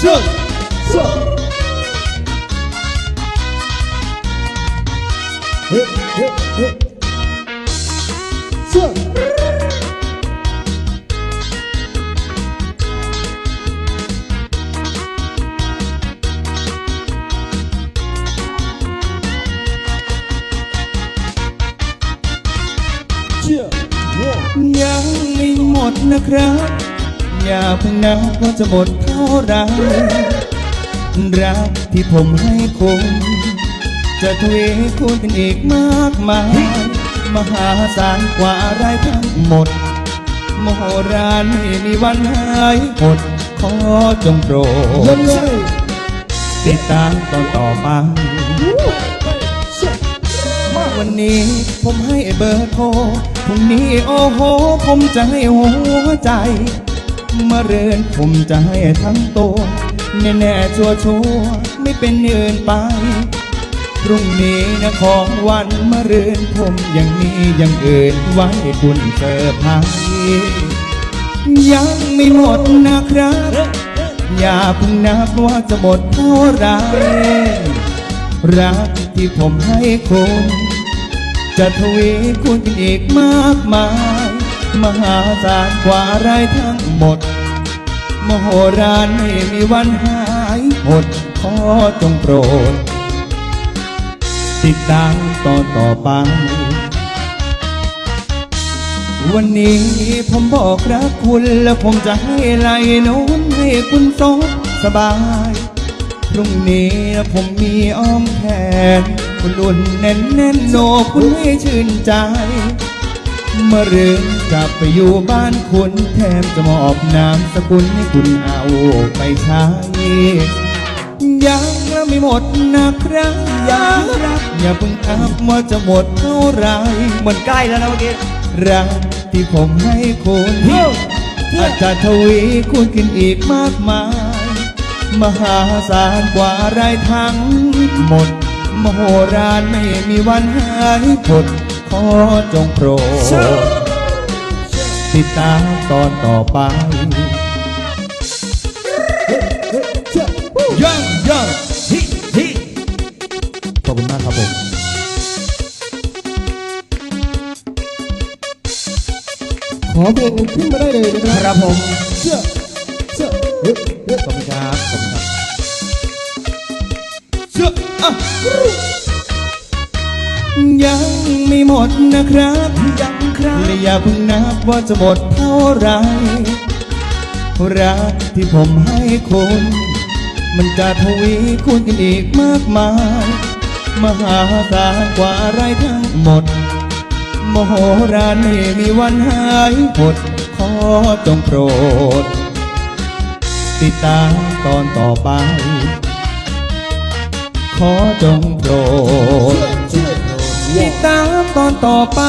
เชื่อเชื่อเฮ้เฮ้เฮ้เชื่อเชื่อว้ายังไม่หมดนะครับ อย่าเพิ่งนับว่าจะหมดเท่าไรรักที่ผมให้คุณจะทวีคูณกันอีกมากมาย มหาศาลกว่าอะไรทั้งหมดโมโหรานไม่มีวันหายหดขอจงโปรดติดตามตอนต่อไปมาวันนี้ผมให้เบอร์โทรพรุ่งนี้โอ้โห ผมจะให้หัวใจ มาเรือนผมจะให้ทั้งตัวแน่ๆชัวชัวไม่เป็นอื่นไป พรุ่งนี้นะของวันมาเรือนผมยังมีย่างอื่นไว้คุณเซอพรส์ยังไม่หมดนะครับ อย่าเพิ่งนับว่าจะหมดเท่าไรรักที่ผมให้คุณจะทวีคูณอีกมากมาย มหาศาลกว่าอะไรทั้งหมด มโหฬารไม่มีวันหายหดขอจงโปรด ติดตามตอนต่อไป วันนี้ผมบอกรักคุณแล้วผมจะให้ไหลโน้นให้คุณสบสบาย พรุ่งนี้ผมมีอ้อมแขนคุณอุ่นแน่นแน่นโนคุณให้ชื่นใจ เมื่อเรือนกลับไปอยู่บ้านคุณแถมจะมอบนามสกุลให้คุณเอาไปใช้ยังไม่หมดนะครับยังรับอย่าเพิ่งอับว่าจะหมดเท่าไหรเหมือนใกล้แล้วนะเมื่อกี้รักที่ผมให้คุณอาจจะทวีคูณขึ้นอีกมากมาย มหาศาลกว่าอะไรทั้งหมด มโหฬารไม่มีวันหายหด ขอจงโปรดติดตามตอนต่อไปยังยังฮิฮิขอบคุณมากครับผมขอเพลงขึ้นมาได้เลยนะครับรับผมเชื่อเชื่อเฮ้เฮ้ขอบคุณครับขอบคุณครับเชื่ออะ ยังไม่หมดนะครับยังครับและอย่าเพิ่งนับว่าจะหมดเท่าไหรรักที่ผมให้คุณมันจะทวีคูณกันอีกมากมาย มหาศาลกว่าอะไรทั้งหมด มโหฬารไม่มีวันหายหดขอจงโปรด ติดตามตอนต่อไป ขอจงโปรดเชื่อ ติดตามตอนต่อไป